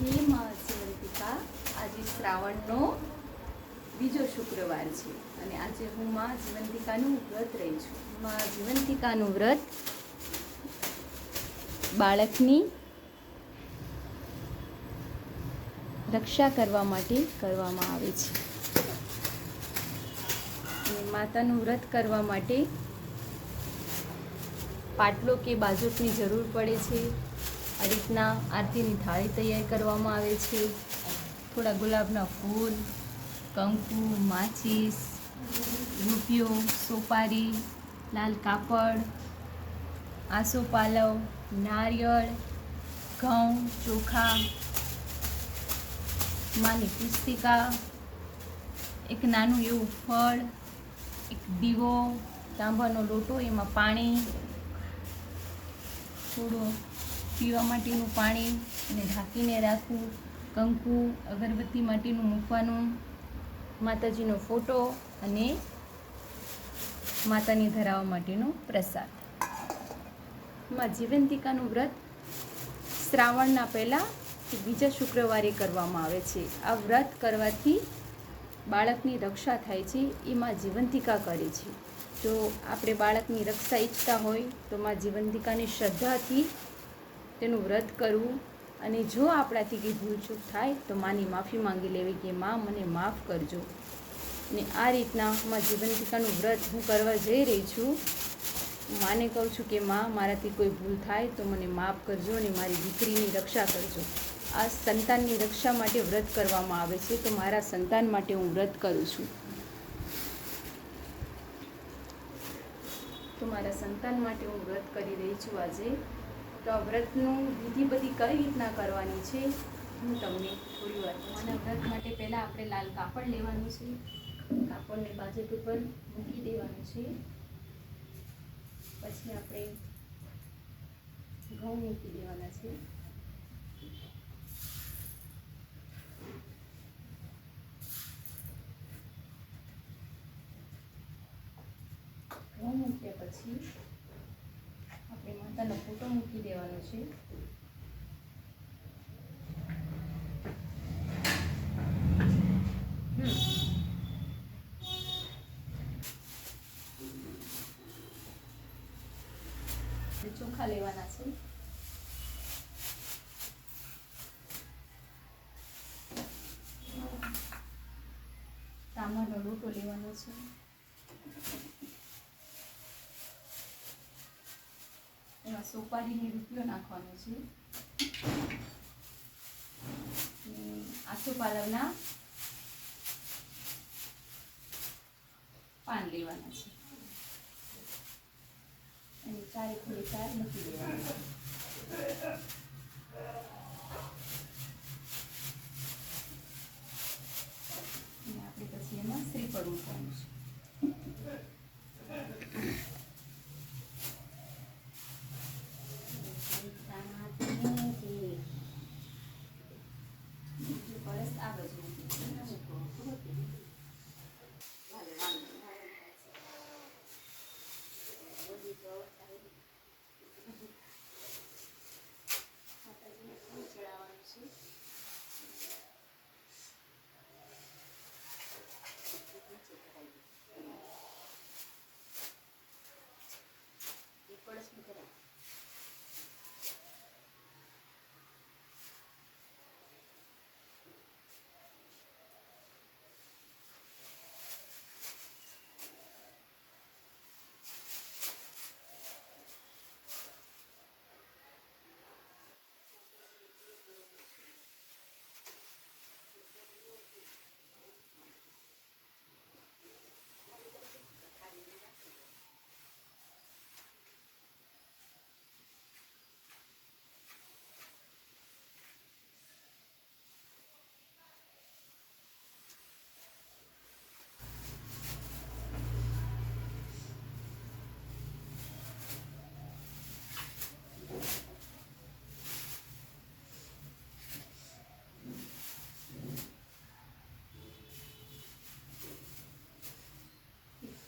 હે મા જીવંતિકા આજે શ્રાવણનો બીજો શુક્રવાર છે. અને આજે હું મા જીવંતિકાનું વ્રત રહી છું. મા જીવંતિકાનું વ્રત બાળકની રક્ષા કરવા માટે કરવામાં આવે છે. અને માતાનું વ્રત કરવા માટે પાટલો કે બાજોટની જરૂર પડે છે. આ રીતના આરતીની થાળી તૈયાર કરવામાં આવે છે. થોડા ગુલાબના ફૂલ, કંકુ, માચીસ, રૂપિયો, સોપારી, લાલ કાપડ, આસો પાલવ, નારિયેળ, ઘઉં, ચોખા, માની પુસ્તિકા, એક નાનું એવું ફળ, એક દીવો, તાંબાનો લોટો, એમાં પાણી, થોડું પીવા માટેનું પાણી અને ઢાંકીને રાખવું, કંકુ, અગરબત્તી માટેનું મૂકવાનું, માતાજીનો ફોટો અને માતાની ધરાવવા માટેનો પ્રસાદ. માં જીવંતિકાનું વ્રત શ્રાવણના પહેલાં બીજા શુક્રવારે કરવામાં આવે છે. આ વ્રત કરવાથી બાળકની રક્ષા થાય છે એમાં જીવંતિકા કરે છે. જો આપણે બાળકની રક્ષા ઈચ્છતા હોય તો માં જીવંતિકાની શ્રદ્ધાથી તેનું વ્રત કરવું અને જો આપણાથી કંઈ ભૂલચૂક થાય તો માની માફી માંગી લેવી કે માં, મને માફ કરજો. ને આ રીતના માં જીવનટીકાનું વ્રત હું કરવા જઈ રહી છું, માને કહું છું કે, માં, મારાથી કોઈ ભૂલ થાય તો મને માફ કરજો અને મારી દીકરીની રક્ષા કરજો. આ સંતાનની રક્ષા માટે વ્રત કરવામાં આવે છે, તો મારા સંતાન માટે હું વ્રત કરું છું. તો મારા સંતાન માટે હું વ્રત કરી રહી છું આજે. તો આ વ્રતનું વિધિ બધી કઈ રીતના કરવાની છે? હું તમને થોડી વાર. અને વ્રત માટે પહેલાં આપણે લાલ કાપડ લેવાનું છે. કાપડને બાજટ ઉપર મૂકી દેવાનું છે. પછી આપણે ઘઉં મૂકી દેવાના છે. ઘઉં મૂક્યા પછી આપણે માતાનો ફોટો મૂકી દેવાનો છે. ચોખા લેવાના છે. તાંબાનો લોટો લેવાનો છે. એમાં સોપારીની રૂપિયો નાખવાનો છે. અને આસોપાલવના પાન લેવાના છે. અને ચારે ખોલી ચાર મૂકી દેવાના. આપણે પછી એમાં શ્રીફળ મૂકવાનું છે.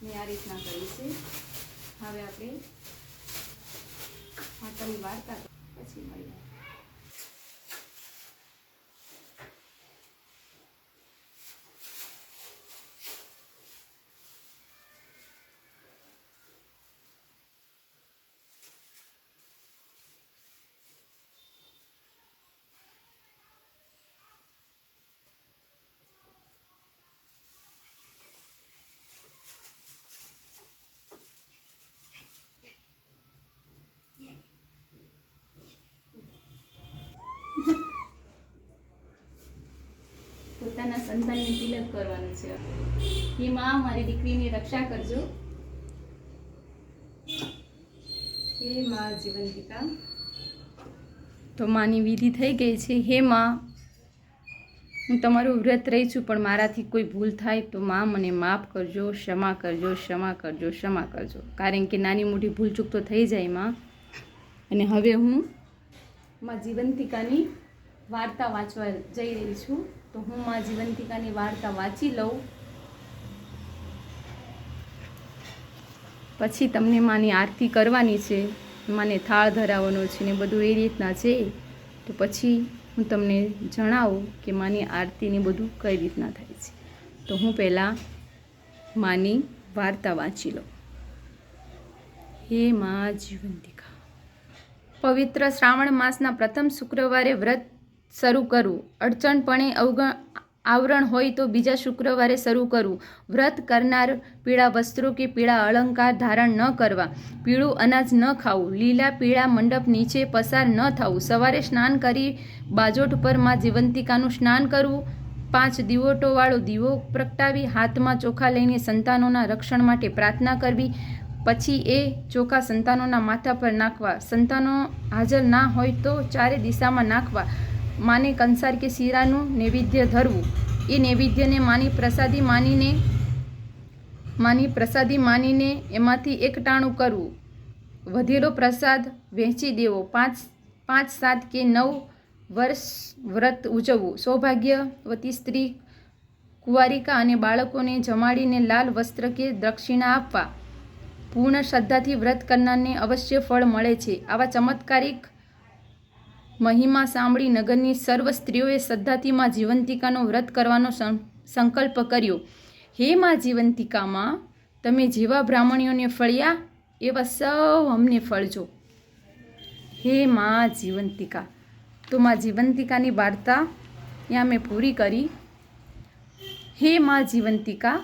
મેં આ રીતના કરી છે. હવે આપણે માતાની વાર્તા પછી મળીએ પોતાના સંતાનને તિલક કરવાનું છે. હે માં મારી દીકરીની રક્ષા કરજો. હે માં જીવંતિકા તો માની વિધિ થઈ ગઈ છે. હે માં હું તમારું વ્રત રહી છું પણ મારાથી કોઈ ભૂલ થાય તો માં મને માફ કરજો ક્ષમા કરજો ક્ષમા કરજો ક્ષમા કરજો. કારણ કે નાની મોટી ભૂલ ચૂક તો થઈ જાય માં. અને હવે હું માં જીવંતિકાની વાર્તા વાંચવા જઈ રહી છું. તો હું મા જીવંતિકાની વાર્તા વાંચી લઉં. પછી તમને માની આરતી કરવાની છે. માને થાળ ધરાવવાનો છે ને બધું એ રીતના છે. તો પછી હું તમને જણાવું કે માની આરતીને બધું કઈ રીતના થાય છે. તો હું પહેલાં માની વાર્તા વાંચી લઉં. હે મા જીવંતિકા, પવિત્ર શ્રાવણ માસના પ્રથમ શુક્રવારે વ્રત શરૂ કરવું અડચણપણે અવગણ આવરણ હોય તો બીજા શુક્રવારે શરૂ કરવું વ્રત કરનાર પીળા વસ્ત્રો કે પીળા અલંકાર ધારણ ન કરવા. પીળું અનાજ ન ખાવું. લીલા પીળા મંડપ નીચે પસાર ન થવું. સવારે સ્નાન કરી બાજોટ પરમાં જીવંતિકાનું સ્નાન કરવું. પાંચ દિવોટોવાળો દીવો પ્રગટાવી હાથમાં ચોખા લઈને સંતાનોના રક્ષણ માટે પ્રાર્થના કરવી. પછી એ ચોખા સંતાનોના માથા પર નાખવા. સંતાનો હાજર ના હોય તો ચારે દિશામાં નાખવા. માને કંસાર કે શીરાનું નૈવેદ્ય ધરવું. એ નૈવેદ્યને માની પ્રસાદી માનીને, માની પ્રસાદી માનીને એમાંથી એક ટાણું કરવું. વધેલો પ્રસાદ વહેંચી દેવો. પાંચ પાંચ, સાત કે નવ વર્ષ વ્રત ઉજવવું. સૌભાગ્યવતી સ્ત્રી કુંવારિકા અને બાળકોને જમાડીને લાલ વસ્ત્ર કે દક્ષિણા આપવા. પૂર્ણ શ્રદ્ધાથી વ્રત કરનારને અવશ્ય ફળ મળે છે. આવા ચમત્કારિક મહિમા સાંભળી નગરની સર્વ સ્ત્રીઓએ શ્રદ્ધાથી માં જીવંતિકાનો વ્રત કરવાનો સંકલ્પ કર્યો. હે માં જીવંતિકામાં, તમે જેવા બ્રાહ્મણીઓને ફળ્યા, એવા સૌ અમને ફળજો. હે માં જીવંતિકા, તો માં જીવંતિકાની વાર્તા ત્યાં મેં પૂરી કરી? હે માં જીવંતિકા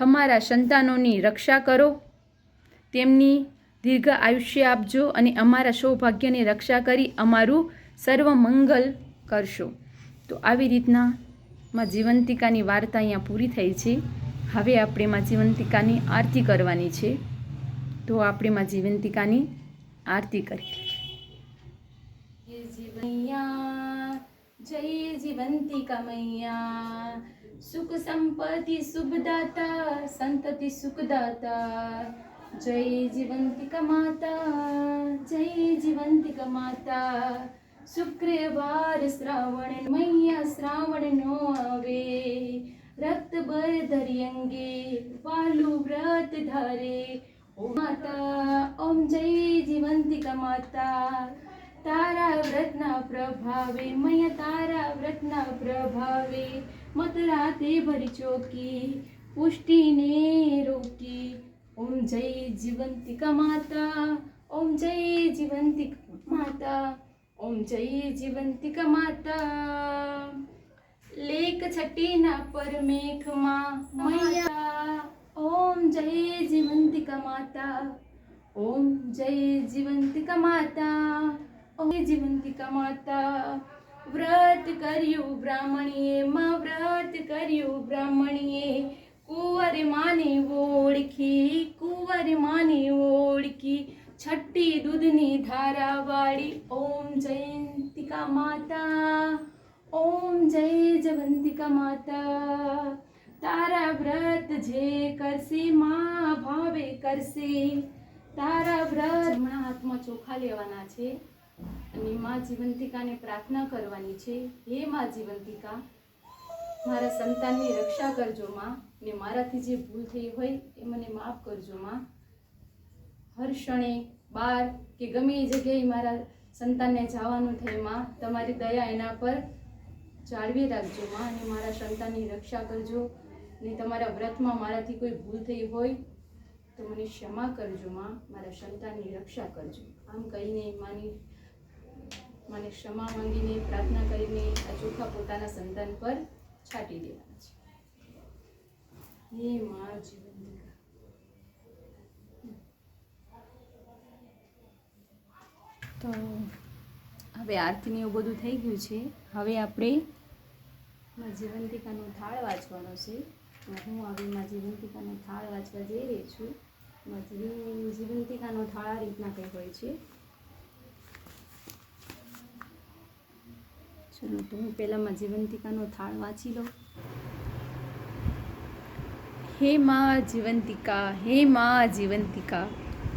અમારા સંતાનોની રક્ષા કરો. તેમની દીર્ઘ આયુષ્ય આપજો અને અમારા સૌભાગ્યની રક્ષા કરી અમારું સર્વ મંગલ કરશો. તો આવી રીતના માં જીવંતિકાની વાર્તા અહીંયા પૂરી થઈ છે. હવે આપણે માં જીવંતિકાની આરતી કરવાની છે. તો આપણે માં જીવંતિકાની આરતી કરીએ જીવૈયા, જય જીવંતિકા મૈયા. સુખ સંપત્તિ શુભદાતા સંતતિ સુખદાતા. જય જીવંતિકા માતા જય જીવંતિકા માતા શુક્રવાર શ્રાવણ મૈયા શ્રાવણ નો આવે રક્ત બર ધરી અંગે વાલું વ્રત ધારે ઓ માતા ઓમ જય જીવંતિકા માતા તારા વ્રતના પ્રભાવે મૈયા તારા વ્રતના પ્રભાવે મત રાતે ભરી ચોકી પુષ્ટિને રોકી ઓમ જય જીવંતિકા માતા, ઓમ જય જીવંતિકા માતા, ઓમ જય જીવંતિકા માતા. લેખ છઠ્ઠીના પરમેખમાં મૈયા ઓમ જય જીવંતિકા માતા, ઓમ જય જીવંતિકા માતા, ઓમ જીવંતિકા માતા. વ્રત કર્યું બ્રાહ્મણીએ, માં વ્રત કર્યું બ્રાહ્મણીએ કુંવર માની ઓળખી કુંવર માને ઓળખી છઠ્ઠી દૂધની ધારાવાળી ઓમ જયંતિકા માતા ઓમ જય જવંતિકા માતા તારા વ્રત જે કરશે મા ભાવે કરશે તારા વ્રત હમણાં હાથમાં ચોખા લેવાના છે. અને મા જીવંતિકાને પ્રાર્થના કરવાની છે. હે મા જીવંતિકા મારા સંતાનની રક્ષા કરજો માં, ને મારાથી જે ભૂલ થઈ હોય એ મને માફ કરજો માં. હર ક્ષણે બાર કે ગમે એ જગ્યાએ મારા સંતાનને જવાનું થાયમાં, તમારી દયા એના પર જાળવી રાખજો માં, અને મારા સંતાનની રક્ષા કરજો. ને તમારા વ્રતમાં મારાથી કોઈ ભૂલ થઈ હોય તો મને ક્ષમા કરજો માં, મારા સંતાનની રક્ષા કરજો. આમ કહીને માની, મને ક્ષમા માંગીને પ્રાર્થના કરીને આ ચોખા પોતાના સંતાન પર છાંટી દેવાના છે. હે મારા જીવન તો હવે આરતીને એવું બધું થઈ ગયું છે. હવે આપણે જીવંતિકાનો થાળ વાંચવાનો છે. તો હું હવે માં જીવંતિકાનો થાળ વાંચવા જઈ રહી છું. જીવંતિકાનો થાળ આ રીતના કંઈ હોય છે. ચલો તો હું પહેલાં માં જીવંતિકાનો થાળ વાંચી લઉં. હે માં જીવંતિકા હે માં જીવંતિકા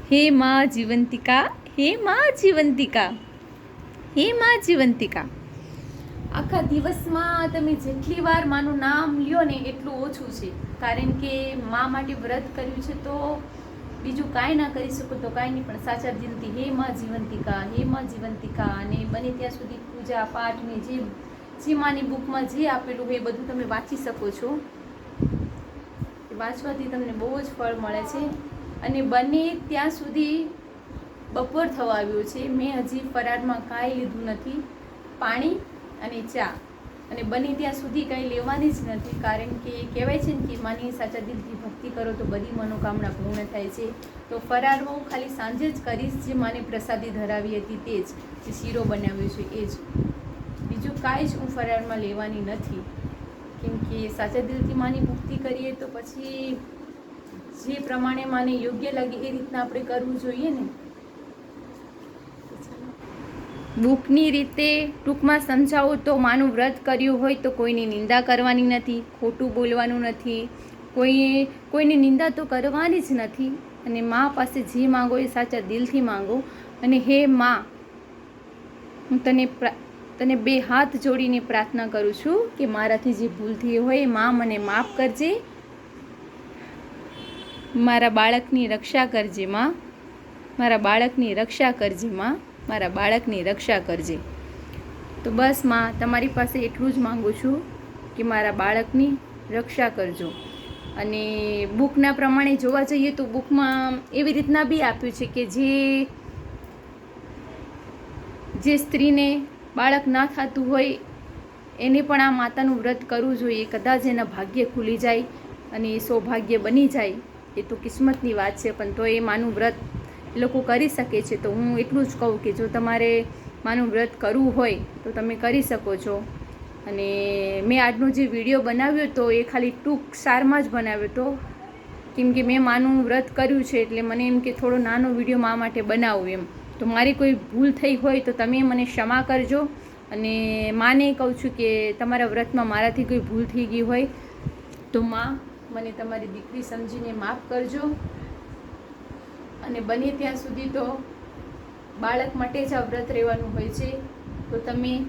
હે માં જીવંતિકા હે માં જીવંતિકા હે માં જીવંતિકા આખા દિવસમાં તમે જેટલી વાર માનું નામ લ્યો ને એટલું ઓછું છે. કારણ કે મા માટે વ્રત કર્યું છે તો બીજું કાંઈ ના કરી શકો તો કાંઈ નહીં, પણ સાચા દિલથી હે માં જીવંતિકા, હે માં જીવંતિકા, અને બને ત્યાં સુધી પૂજા પાઠ ને જે જે બુકમાં જે આપેલું હોય એ બધું તમે વાંચી શકો છો. વાંચવાથી તમને બહુ જ ફળ મળે છે. અને બને ત્યાં સુધી બપોર થવા આવ્યો છે. મેં હજી ફરારમાં કાંઈ લીધું નથી. પાણી અને ચા. અને બને ત્યાં સુધી કાંઈ લેવાની જ નથી. કારણ કે કહેવાય છે ને કે માની સાચા દિલથી ભક્તિ કરો તો બધી મનોકામના પૂર્ણ થાય છે. તો ફરાર હું ખાલી સાંજે જ કરીશ જે માને પ્રસાદી ધરાવી હતી તે જ. જે શીરો બનાવ્યો છે એ જ. બીજું કાંઈ જ હું ફરારમાં લેવાની નથી. કેમ કે સાચા દિલથી માની ભક્તિ કરીએ તો પછી જે પ્રમાણે માને યોગ્ય લાગે એ રીતના આપણે કરવું જોઈએ ને. બુકની રીતે ટૂંકમાં સમજાવું તો માનું વ્રત કર્યું હોય તો કોઈની નિંદા કરવાની નથી, ખોટું બોલવાનું નથી. કોઈએ, કોઈની નિંદા તો કરવાની જ નથી. અને મા પાસે જે માંગો એ સાચા દિલથી માંગો. અને હે મા, હું તને તને બે હાથ જોડીને પ્રાર્થના કરું છું કે મારાથી જે ભૂલ થઈ હોય એ મા મને માફ કરજે. મારા બાળકની રક્ષા કરજે મા. મારા બાળકની રક્ષા કરજે માં. મારા બાળકની રક્ષા કરજે. તો બસમાં, તમારી પાસે એટલું જ માગું છું કે મારા બાળકની રક્ષા કરજો. અને બુકના પ્રમાણે જોવા જઈએ તો બુકમાં એવી રીતના બી આપ્યું છે કે જે જે સ્ત્રીને બાળક ના થતું હોય, એને પણ આ માતાનું વ્રત કરવું જોઈએ. કદાચ એના ભાગ્ય ખુલી જાય અને એ સૌભાગ્ય બની જાય. એ તો કિસ્મતની વાત છે, પણ તો એ માનું વ્રત લોકો કરી શકે છે, તો હું એટલું જ કહું કે જો તમારે માનું વ્રત કરવું હોય, તો તમે કરી શકો છો. અને મેં આજનો જે વીડિયો બનાવ્યો તો એ ખાલી ટૂંક સારમાં જ બનાવ્યો હતો કેમ કે મેં માનું વ્રત કર્યું છે, એટલે મને એમ કે થોડો નાનો વીડિયો મા માટે બનાવું એમ. તો મારી કોઈ ભૂલ થઈ હોય તો તમે મને ક્ષમા કરજો. અને માને કહું છું કે તમારા વ્રતમાં મારાથી કોઈ ભૂલ થઈ ગઈ હોય, તો માં મને તમારી દીકરી સમજીને માફ કરજો. અને બને ત્યાં સુધી તો બાળક માટે જ આ વ્રત રહેવાનું હોય છે. તો તમે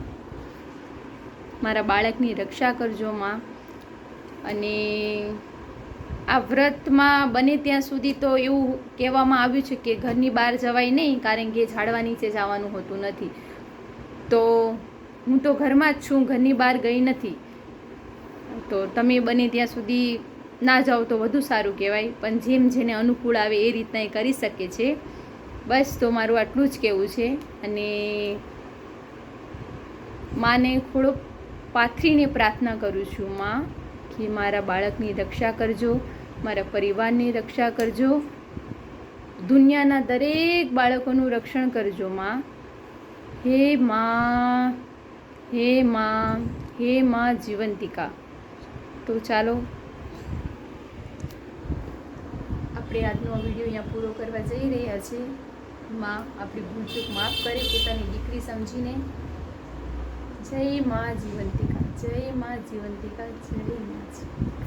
મારા બાળકની રક્ષા કરજો માં. અને આ વ્રતમાં બને ત્યાં સુધી તો એવું કહેવામાં આવ્યું છે કે ઘરની બહાર જવાય નહીં, કારણ કે ઝાડવા નીચે જવાનું હોતું નથી. તો હું તો ઘરમાં જ છું, ઘરની બહાર ગઈ નથી. તો તમે બને ત્યાં સુધી ના જાઓ તો વધુ સારું કહેવાય. પણ જેમ જેને અનુકૂળ આવે એ રીતના એ કરી શકે છે. બસ તો મારું આટલું જ કહેવું છે. અને માને થોડોક પાથરીને પ્રાર્થના કરું છું માં, કે મારા બાળકની રક્ષા કરજો, મારા પરિવારની રક્ષા કરજો, દુનિયાના દરેક બાળકોનું રક્ષણ કરજો માં. હે માં હે માં હે માં જીવંતિકા. તો ચાલો આપણે આજનો વીડિયો અહીંયા પૂરો કરવા જઈ રહ્યા છીએ. માં, આપણી ભૂલચૂક માફ કરે, પોતાની દીકરી સમજીને. જય માં જીવંતિકા, જય માં જીવંતિકા, જય માં